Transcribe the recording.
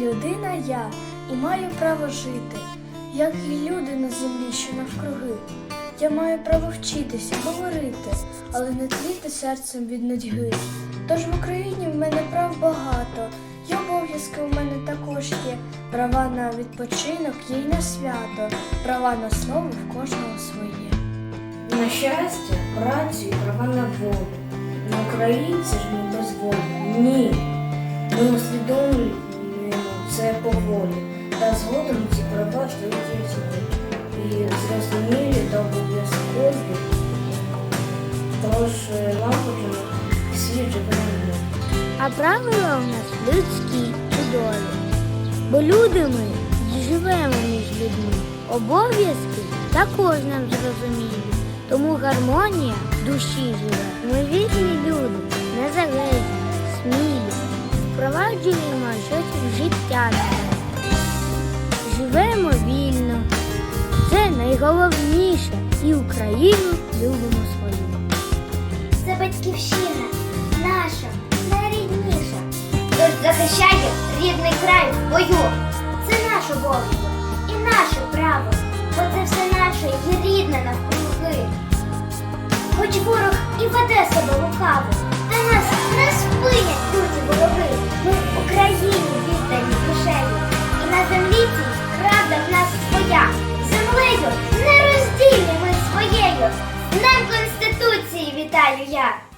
Людина я і маю право жити, як і люди на землі, що навкруги. Я маю право вчитися, говорити, але не тліти серцем від нудьги. Тож в Україні в мене прав багато, і обов'язки у мене також є. Права на відпочинок є й на свято, права на слово в кожного своє. На щастя, працю і права на волю. На українці ж не дозволено. Ні. Ми усвідомлюємо це поволі. Та згодом ці ясними і зрозумілі та обов'язкові. Тож нам потрібно світ живе на ньому. А правила у нас людські, чудові. Бо люди ми живемо між людьми. Обов'язки також нам зрозумілі. Тому гармонія душі живе. Ми вільні люди, незалежні, смілі. Впроваджуємо щось в життя. Найголовніше. І Україну любимо свою. Це батьківщина, наша, найрідніша. Тож захищає рідний край в бою. Це наш обов'язок і наше право, бо це все наше і рідне навкруги. Хоч ворог і веде вітаю я.